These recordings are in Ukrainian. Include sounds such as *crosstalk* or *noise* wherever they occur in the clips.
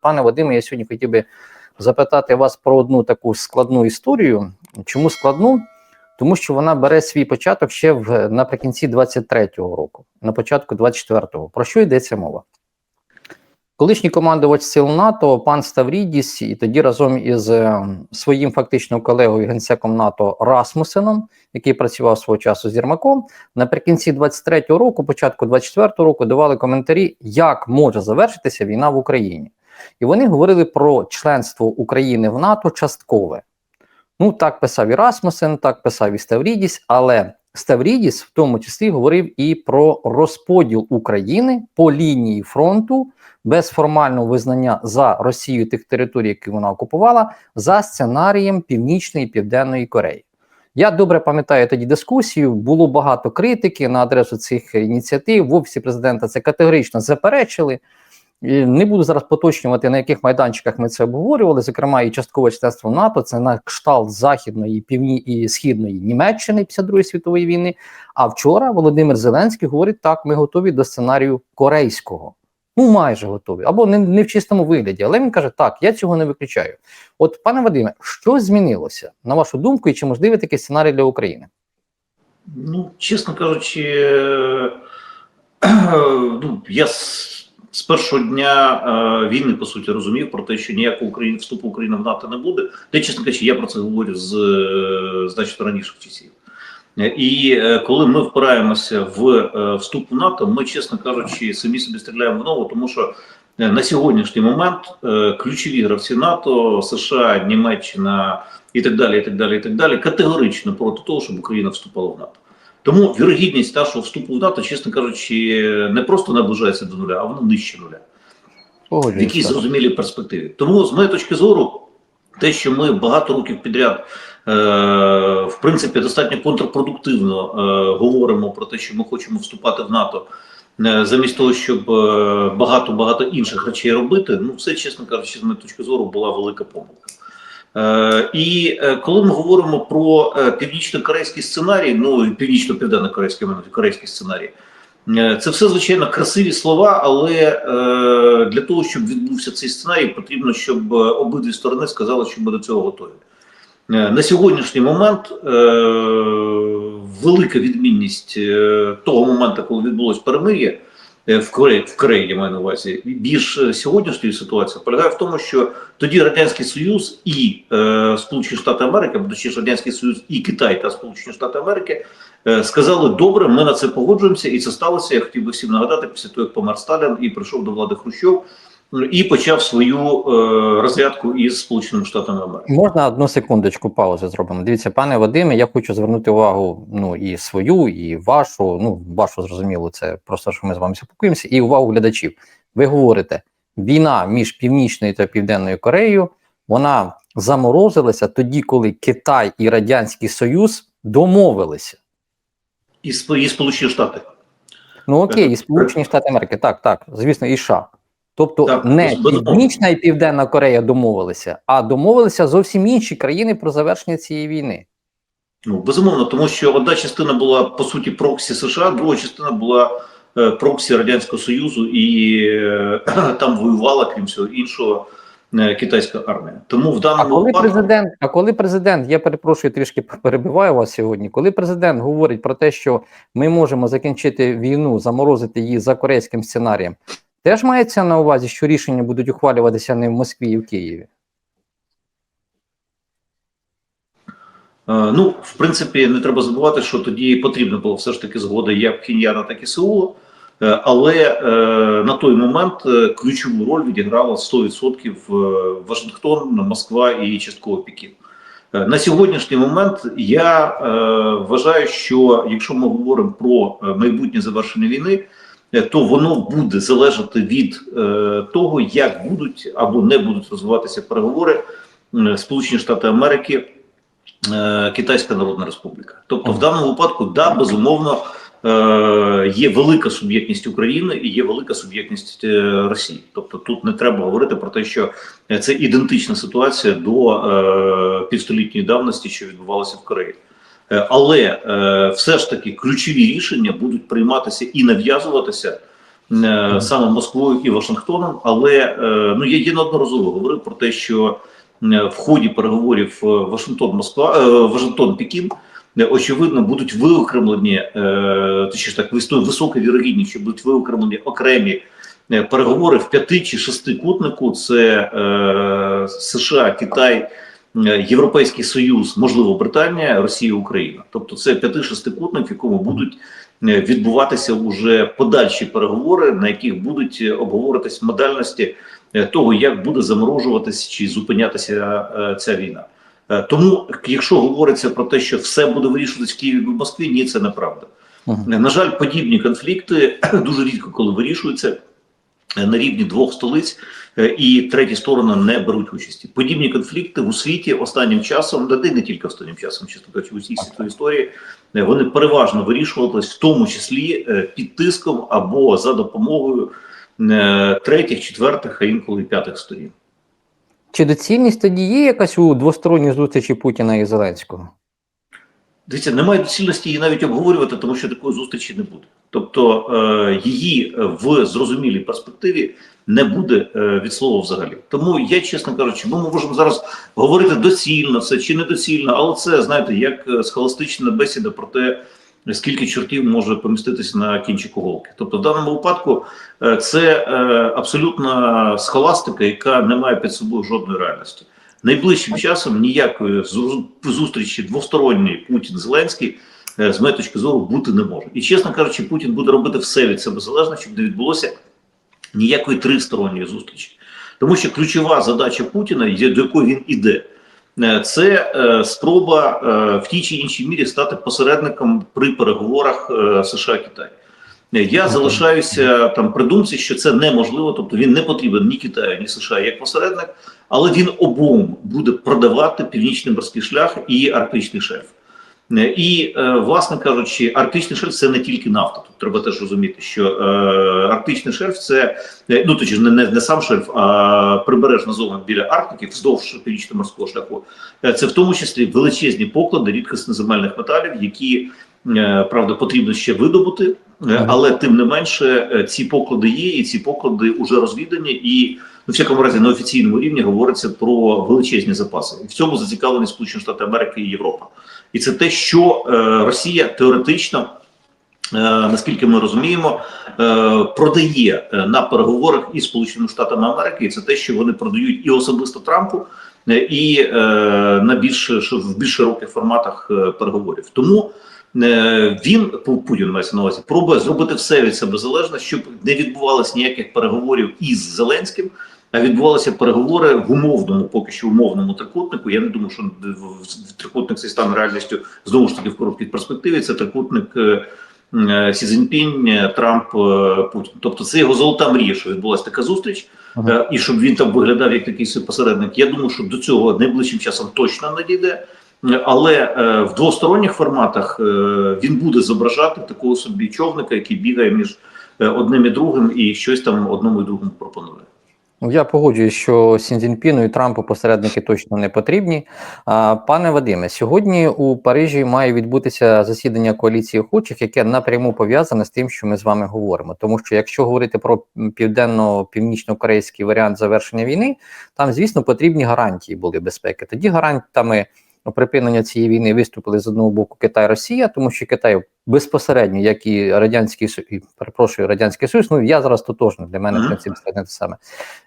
Пане Вадиме, я сьогодні хотів би запитати вас про одну таку складну історію. Чому складну? Тому що вона бере свій початок ще в наприкінці 23-го року, на початку 24-го. Про що йдеться мова? Колишній командувач сил НАТО пан Ставрідіс, і тоді разом із е, своїм фактично колегою генсеком НАТО Расмусеном, який працював свого часу з Єрмаком, наприкінці 23-го року, початку 24-го року, давали коментарі, як може завершитися війна в Україні. І вони говорили про членство України в НАТО часткове. Ну, так писав і Расмусен, так писав і Ставрідіс, але Ставрідіс в тому числі говорив і про розподіл України по лінії фронту без формального визнання за Росію тих територій, які вона окупувала, за сценарієм Північної і Південної Кореї. Я добре пам'ятаю тоді дискусію. Було багато критики на адресу цих ініціатив. В офісі президента це категорично заперечили. Не буду зараз поточнювати, на яких майданчиках ми це обговорювали. Зокрема, і часткове членство НАТО це на кшталт західної, півні і східної Німеччини після Другої світової війни. А вчора Володимир Зеленський говорить: так, ми готові до сценарію корейського. Ну, майже готові, або не, не в чистому вигляді. Але він каже: так, я цього не виключаю. От, пане Вадиме, що змінилося на вашу думку, і чи можливий такий сценарій для України? Ну, чесно кажучи, *clears throat* ну, я з, першого дня е, війни по суті розумів про те, що ніякого України вступу України в НАТО не буде. Де, чесно кажучи, я про це говорю з е, значно раніших часів. І е, коли ми впираємося в е, вступ в НАТО, ми, чесно кажучи, самі собі стріляємо в ногу, тому що е, на сьогоднішній момент е, ключові гравці НАТО, США, Німеччина і так далі, і так далі, і так далі, категорично проти того, щоб Україна вступала в НАТО. Тому вірогідність нашого вступу в НАТО, чесно кажучи, не просто наближається до нуля, а вона нижче нуля в якійсь зрозумілій перспективі. Тому, з моєї точки зору, те, що ми багато років підряд, е, в принципі, достатньо контрпродуктивно е, говоримо про те, що ми хочемо вступати в НАТО, е, замість того, щоб багато багато інших речей робити, ну це, чесно кажучи, з моєї точки зору, була велика помилка. Е, і е, коли ми говоримо про е, північно-корейський сценарій, ну північно-південно-корейський корейський сценарій, це все звичайно красиві слова, але для того, щоб відбувся цей сценарій, потрібно, щоб обидві сторони сказали, що ми до цього готові. На сьогоднішній момент велика відмінність того моменту, коли відбулось перемир'я в Кореї, в Кореї, маю на увазі, більш е, сьогоднішньої ситуації полягає в тому, що тоді Радянський Союз і е, Сполучені Штати Америки, будучи Радянський Союз і Китай та Сполучені Штати Америки е, сказали: добре, ми на це погоджуємося, і це сталося. Я хотів би всім нагадати після того, як помер Сталін і прийшов до влади Хрущов. І почав свою е, розрядку із Сполученими Штатами Америки. Можна одну секундочку паузи зробимо. Дивіться, пане Вадиме, я хочу звернути увагу ну і свою, і вашу. Ну, вашу зрозуміло, це просто що ми з вами спілкуємося, і увагу глядачів. Ви говорите, війна між Північною та Південною Кореєю вона заморозилася тоді, коли Китай і Радянський Союз домовилися. І, Сп- і Сполучені Штати. Ну окей, і Сполучені Штати Америки, так, так, звісно, і США. Тобто Так, не. Північна і Південна Корея домовилися, а домовилися зовсім інші країни про завершення цієї війни. Ну, безумовно, тому що одна частина була по суті проксі США, друга частина була е, проксі Радянського Союзу, і е, *clears throat* там воювала, крім всього іншого, е, китайська армія. Тому в А даному коли випадку президент, а коли президент, я перепрошую, трішки *laughs* перебиваю вас сьогодні. Коли президент говорить про те, що ми можемо закінчити війну, заморозити її за корейським сценарієм, теж мається на увазі, що рішення будуть ухвалюватися не в Москві і в Києві. Е, Ну, в принципі, не треба забувати, що тоді потрібна була все ж таки згода як Пхеньяна, так і Сеула. Е, Але е, на той момент ключову роль відіграла 100% е, Вашингтон, Москва і частково Пекін. Е, На сьогоднішній момент я вважаю, що якщо ми говоримо про майбутнє завершення війни, то воно буде залежати від е, того, як будуть або не будуть розвиватися переговори е, Сполучені Штати Америки. Е, Китайська Народна Республіка. Тобто, в даному випадку, да, безумовно, е, є велика суб'єктність України і є велика суб'єктність е, Росії. Тобто, тут не треба говорити про те, що е, це ідентична ситуація до е, півстолітньої давності, що відбувалося в Кореї. Е, Але е, все ж таки ключові рішення будуть прийматися і нав'язуватися е, саме Москвою і Вашингтоном. Але ну я, я неодноразово говорив про те, що в ході переговорів Вашингтон Москва Вашингтон Пекін очевидно будуть виокремлені, точніше так висо- висока вірогідність, що будуть виокремлені окремі переговори в п'яти чи шести кутнику. Це е, США, Китай. Е, Європейський Союз, можливо, Британія, Росія, Україна. Тобто це п'яти-шестикутник, в якому будуть е, відбуватися уже подальші переговори, на яких будуть е, обговоритись модальності того, як буде заморожуватися чи зупинятися ця війна. Тому, якщо говориться про те, що все буде вирішуватись в Києві в Москві, ні, це неправда. Мгм. На жаль, подібні конфлікти *clears throat* дуже рідко коли вирішуються на рівні двох столиць, і треті сторони не беруть участі. Подібні конфлікти у світі останнім часом, да і не тільки останнім часом, чесно кажучи, у всій світовій історії, е, вони переважно вирішувались, в тому числі е, під тиском або за допомогою е, третіх, четвертих, а інколи п'ятих сторін. Чи доцільність тоді є якась у двосторонній зустрічі Путіна і Зеленського? Дивіться, немає доцільності її навіть обговорювати, тому що такої зустрічі не буде. Тобто е, її в зрозумілій перспективі не буде е, від слова взагалі. Тому я, чесно кажучи, ми можемо зараз говорити доцільно це чи недоцільно, але це знаєте, як е, схоластична бесіда про те, скільки чортів може поміститися на кінчику голки. Тобто, в даному випадку це е, абсолютна схоластика, яка не має під собою жодної реальності. Найближчим часом ніякої зустрічі двосторонньої Путін-Зеленський е, з моєї точки зору бути не може. І чесно кажучи, Путін буде робити все від себе залежно, щоб не відбулося ніякої тристоронньої зустрічі. Тому що ключова задача Путіна, до якої він іде, е, це е, спроба в тій чи іншій мірі стати посередником при переговорах США Китай. Я залишаюся там при думці, що це неможливо, тобто він не потрібен ні Китаю, ні США як посередник, але він обом буде продавати північний морський шлях і арктичний шельф. Е, І, е, власне кажучи, арктичний шельф це не тільки нафта. Тут треба теж розуміти, що е, арктичний шельф це ну точніше, не, не, не сам шельф, а прибережна зона біля Арктики, вздовж північно-морського шляху. Це в тому числі величезні поклади рідкісних земельних металів, які е, правда потрібно ще видобути. Але тим не менше е, ці поклади є, і ці поклади вже розвідані і. Ну, в всякому разі на офіційному рівні говориться про величезні запаси. І в цьому зацікавлені Сполучені Штати Америки і Європа. І це те, що е, Росія теоретично, е, наскільки ми розуміємо, е, продає е, на переговорах із Сполученими Штатами Америки. І це те, що вони продають і особисто Трампу, е, і е, на більш в більш широких форматах е, переговорів. Тому. Е, Він Пу- Путін мається на увазі пробує зробити все від себе залежне, щоб не відбувалося ніяких переговорів із Зеленським, а відбувалися переговори в умовному, поки що умовному трикутнику. Я не думаю, що трикутник цей стане реальністю знову ж таки в короткій перспективі. Це трикутник е, е, Сі Цзіньпінь, Трамп, Путін. Тобто це його золота мрія, що відбулася така зустріч, Ага. і щоб він там виглядав як такий посередник. Я думаю, що до цього найближчим часом точно не дійде. Е, Але е, в двосторонніх форматах е, він буде зображати такого собі човника, який бігає між одним і другим, і щось там одному і другому пропонує. Ну, Я погоджуюсь, що Сінзінпіну і Трампу посередники точно не потрібні. А, Пане Вадиме, сьогодні у Парижі має відбутися засідання коаліції охочих, яке напряму пов'язане з тим, що ми з вами говоримо. Тому що якщо говорити про південно-північно-корейський варіант завершення війни, там, звісно, потрібні гарантії були безпеки. Тоді гарантами припинення цієї війни виступили з одного боку Китай Росія, тому що Китай безпосередньо, як і радянський перепрошую, радянський Союз. Ну я зараз тотожно для мене в принципі те саме.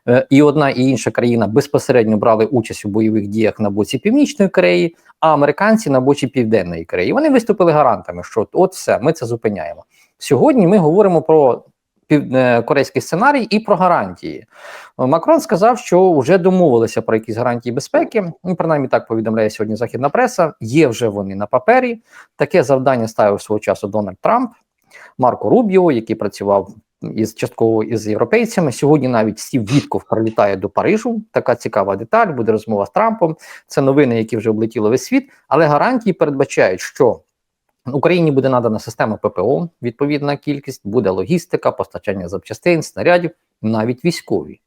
Е, І одна і інша країна безпосередньо брали участь у бойових діях на боці Північної Кореї, а американці на боці Південної Кореї. Вони виступили гарантами, що от все, ми це зупиняємо. Сьогодні ми говоримо про корейський сценарій і про гарантії. Е, Макрон сказав, що вже домовилися про якісь гарантії безпеки. Ну, принаймні так повідомляє сьогодні західна преса. Є вже вони на папері. Таке завдання ставив свого часу Дональд Трамп, Марко Рубіо, який працював із частково із європейцями. Сьогодні навіть Стів Вітков прилітає до Парижу. Така цікава деталь. Буде розмова з Трампом. Це новини, які вже облетіли весь світ. Але гарантії передбачають, що Україні буде надана система ППО, відповідна кількість, буде логістика, постачання запчастин, снарядів, навіть військові.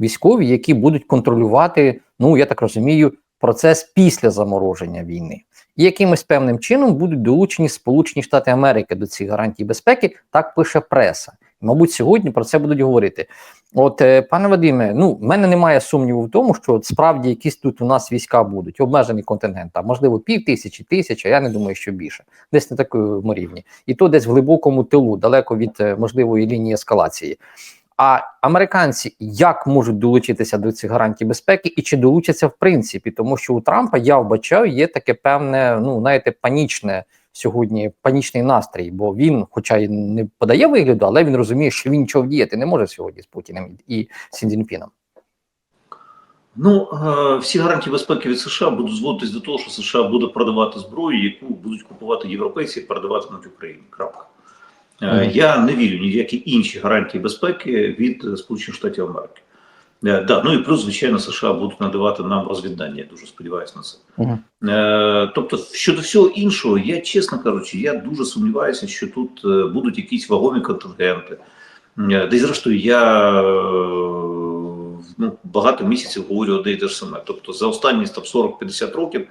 Військові, які будуть контролювати, ну я так розумію, процес після замороження війни, і якимось певним чином будуть долучені Сполучені Штати Америки до цих гарантій безпеки. Так пише преса. Мабуть, сьогодні про це будуть говорити. От, е, пане Вадиме, ну в мене немає сумніву в тому, що от справді якісь тут у нас війська будуть, обмежений контингент, там, можливо, пів тисячі, тисяча, я не думаю, що більше, десь на такому рівні. І то десь в глибокому тилу, далеко від е, можливої лінії ескалації. А американці як можуть долучитися до цих гарантій безпеки і чи долучаться в принципі, тому що у Трампа я вбачаю, є таке певне, ну знаєте, панічне сьогодні панічний настрій, бо він, хоча й не подає вигляду, але він розуміє, що він нічого вдіяти не може сьогодні з Путіним і Сіндзінпіном. Ну, е, всі гарантії безпеки від США будуть зводитись до того, що США буде продавати зброю, яку будуть купувати європейці і передаватимуть Україні. Крапка. Е, Мгм. Я не вірю ні в які інші гарантії безпеки від Сполучених Штатів Америки. Е, Да, ну і плюс, звичайно, США будуть надавати нам розвіддання. Я дуже сподіваюся на це. Мгм. Е, тобто, щодо всього іншого, я чесно кажучи, я дуже сумніваюся, що тут е, будуть якісь вагомі контингенти. Е, Десь, зрештою, я е, ну, багато місяців говорю одне і те ж саме. Тобто, за останні там 40-50 років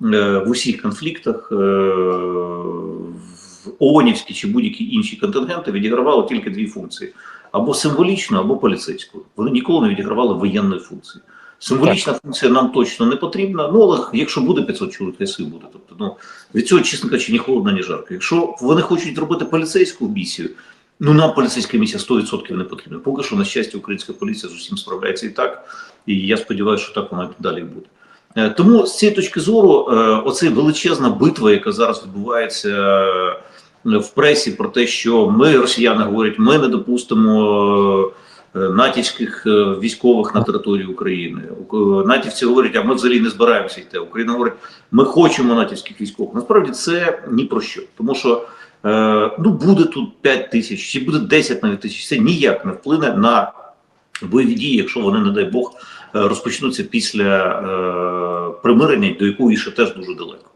в усіх конфліктах в ООНівські чи будь-які інші контингенти відігравали тільки дві функції: або символічну, або поліцейську. Вони ніколи не відігравали воєнної функції. Символічна функція нам точно не потрібна. Ну але якщо буде 500 чоловік, то і буде. Тобто, ну від цього, чесно кажучи, ні холодно, ні жарко. Якщо вони хочуть робити поліцейську місію, ну нам поліцейська місія 100% не потрібна. Поки що, на щастя, українська поліція з усім справляється і так. І я сподіваюся, що так воно і далі буде. Е, Тому з цієї точки зору, е, оця величезна битва, яка зараз відбувається в пресі, про те, що ми, росіяни, говорять, ми не допустимо е, натівських е, військових на території України. Е, Натівці говорять, а ми взагалі не збираємося йти. Україна говорить, ми хочемо натівських військових. Насправді це ні про що, тому що ну буде тут 5 тисяч, чи буде 10 навіть тисяч. Це ніяк не вплине на бойові дії, якщо вони, не дай Бог, розпочнуться після примирення, до якого ще теж дуже далеко.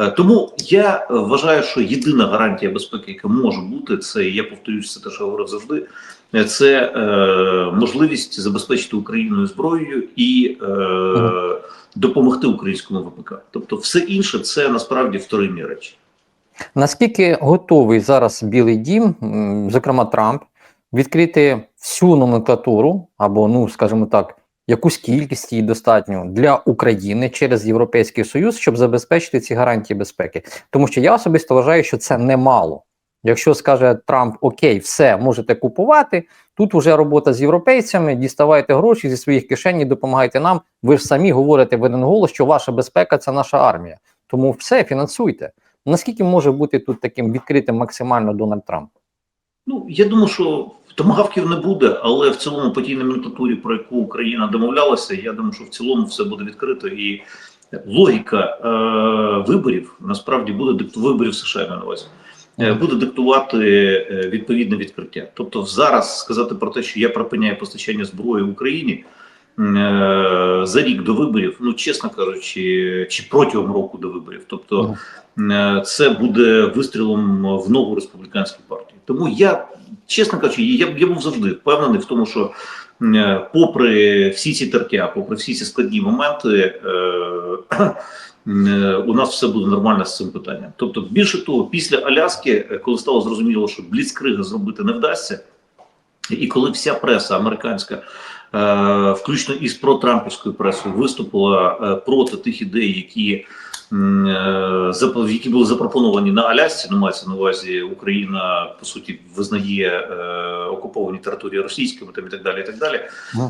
Е, Тому я е, вважаю, що єдина гарантія безпеки, яка може бути, це я повторюсь, це те, що говорив завжди. е, Це е, можливість забезпечити Україною зброєю і е, допомогти українському ВПК. Тобто, все інше це насправді вторинні речі. Наскільки готовий зараз Білий Дім, зокрема Трамп, відкрити всю номенклатуру або, ну скажімо так, якусь кількість її достатньо для України через Європейський Союз, щоб забезпечити ці гарантії безпеки? Тому що я особисто вважаю, що це немало. Якщо скаже Трамп Окей, все можете купувати. Тут вже робота з європейцями, діставайте гроші зі своїх кишень, допомагайте нам. Ви ж самі говорите в один голос, що ваша безпека це наша армія. Тому все фінансуйте. Наскільки може бути тут таким відкритим максимально Дональд Трамп? Ну я думаю, що томагавків не буде, але в цілому по тій номенклатурі, про яку Україна домовлялася, я думаю, що в цілому все буде відкрито і логіка е, виборів насправді буде виборів США на увазі. е, Буде диктувати е, відповідне відкриття. Тобто, зараз сказати про те, що я припиняю постачання зброї в Україні е, за рік до виборів, ну чесно кажучи, чи протягом року до виборів. Тобто, е, це буде вистрілом в ногу республіканській партії. Тому я, чесно кажучи, я, я був завжди впевнений в тому, що е, попри всі ці тертя, попри всі ці складні моменти, е, е, у нас все буде нормально з цим питанням. Тобто, більше того, після Аляски, коли стало зрозуміло, що бліцкрига зробити не вдасться, і коли вся преса американська, включно із протрампівською пресою, виступила проти тих ідей, які які були запропоновані на Алясці, ну мається на увазі Україна по суті визнає е, окуповані території російськими там і так далі. І так далі.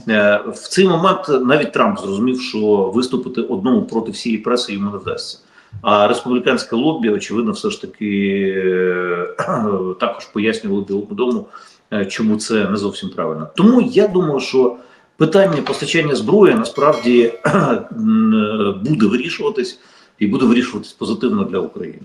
Е, в цей момент навіть Трамп зрозумів, що виступити одному проти всієї преси йому не вдасться. А республіканське лобі, очевидно, все ж таки е, *clears throat* також пояснювало Білому дому, е, чому це не зовсім правильно. Тому я думаю, що питання постачання зброї насправді *clears throat* м, буде вирішуватись і буде вирішуватись позитивно для України.